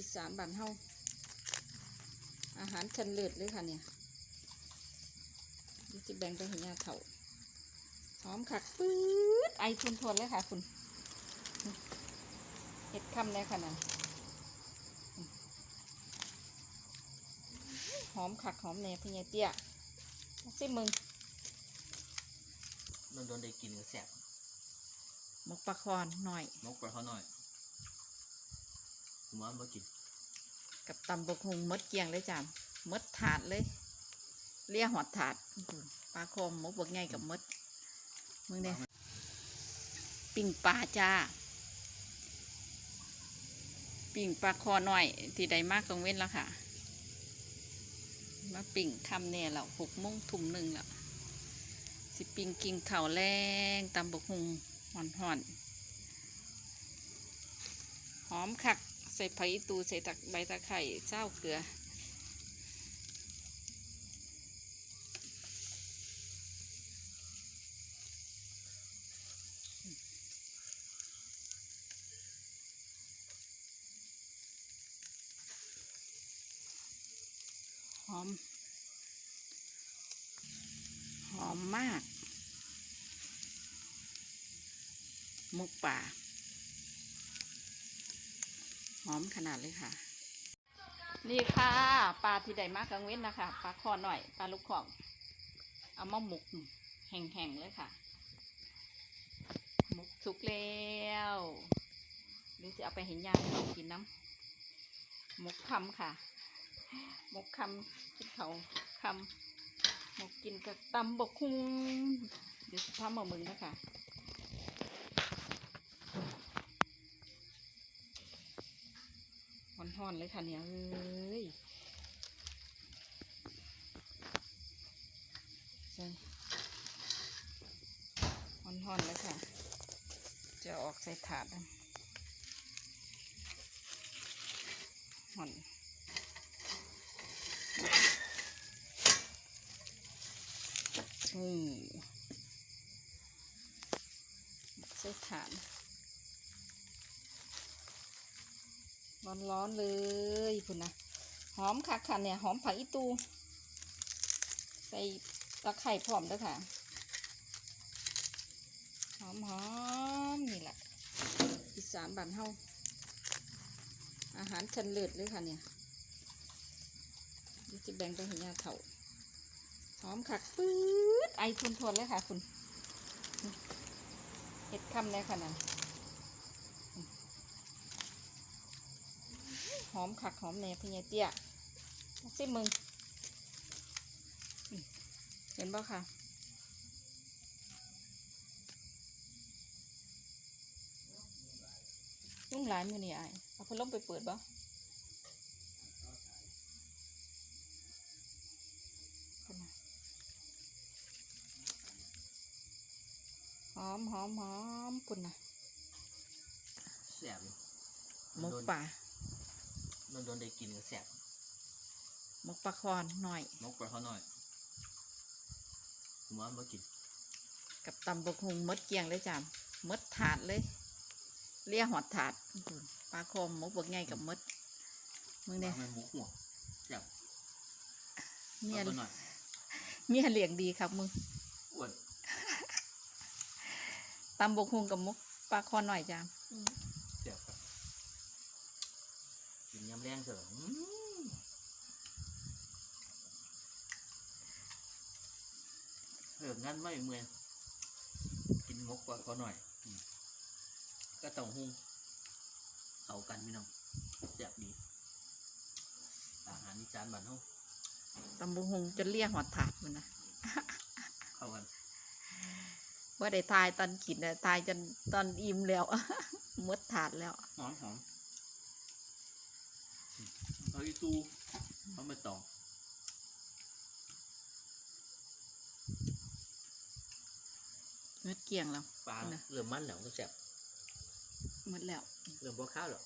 อีสานบ้านเฮาอาหารชั้นเลิศเลยค่ะเนี่ยนี่จะแบ่งไปให้ยาเถ่าหอมคักปื๊ดไอทนทนๆเลยค่ะคุณเห็ดคำเลยค่ะนั่นหอมคักหอมแหน่พี่ยายเตี้ยซิมึงโดนโดนได้กินก็แซ่บหมกปลาคอนหน่อยนกปลาเขาหน่อย ผมว่าบ่กินกับตำบกฮงมดเกียงเลยจ้ะมดถาดเลย เลี่ยหอดถาดปลาคมมกบกไงกับมดมึงเนี่ยปิ่งปลาจ้า ปิ่งปลาคอหน่อย ที่ใดมากตรงเว้นแล้วค่ะ มาปิ่งคำเนี่ยแล้วหกโมงทุ่มหนึ่งแล้วสิปิ่งกินข่าวแรงตำบกฮุงหอนหอนหอมคัก ใส่ไผ่ตูใส่ตักใบตะไคร่เจ้าเกลือหอม หอมมาก มุกป่า หอมขนาดเลยค่ะ นี่ค่ะปลาที่ใดมากกังเว้นนะคะปลาคอหน่อยปลาลูกของเอามาหมกแห้งๆเลยค่ะหมกสุกแล้วหรือจะเอาไปเห็นยางเรากินน้ำหมกคำค่ะหมกคำกินเขาคำหมกกินกับตำบกคุงเดี๋ยวสภามามึงนะคะ ห่อนเลยค่ะเนี่ยเอ้ยใส่ห่อนๆเลยค่ะ จะออกใส่ถาดห่อนนี่ใส่ถาด ร้อนๆเลยคุณนะหอมค่ะค่ะเนี่ยหอมผักอีตู ใส่ตะไคร่พร้อมด้วยค่ะ หอมหอมนี่แหละอีสานบ้านเฮาอาหารชั้นเลิศเลยค่ะเนี่ยนี่จะแบ่งไปให้ยาเถ่าหอมคักปื๊ดไอทนทนเลยค่ะ คุณเห็ดคำเลยค่ะนั่น หอมคักหอมแหน่พี่ยายเตี้ยซิมึงอืมเห็นบ่ค่ะยุ่งหลายมือนี่ไอายเอาพัดลมไปเปิดบ่พุ่นน่ะหอมหอมหอมปุ่นนะแซ่บอยู่หมกป่า โดนโดนได้กินก็แซ่บหมกปลาคอนหน่อย นกปลาเขาหน่อยผมว่าบ่กินกับตำบกฮุงมดเกียงเลยจ้ะมดถาดเลย เลี่ยหอดถาดอื้อหือปลาคมมกบกไงกับมดมึงเนี่ยว่ามันหมูหัวแซ่บเมียปลาเขาหน่อยเมียเลี้ยงดีครับมึงอ้วนตำบกฮุงกับมกปลาคอหน่อยจ้ะแซ่บครับกินยำแรงเถอะอืมเลิกงานไม่เมื่อยกินงกปลาเขาหน่อยอืมก็เต่าหู้เข้ากันพี่น้องแซ่บดีอาหารอีสานบ้านเฮาตำบกฮุงจนเลี่ยหอดถาดมันนะเข้ากันว่าได้ทายตอนกินนะทายจนตอนอิ่มแล้วมดถาดแล้ว หอมหอม เอาอีตูเอามาตองมดเกียงแล้วปลาน่ะเริ่มมันแล้วก็แซ่บมดแล้วเริ่มบ่ข้าวแล้ว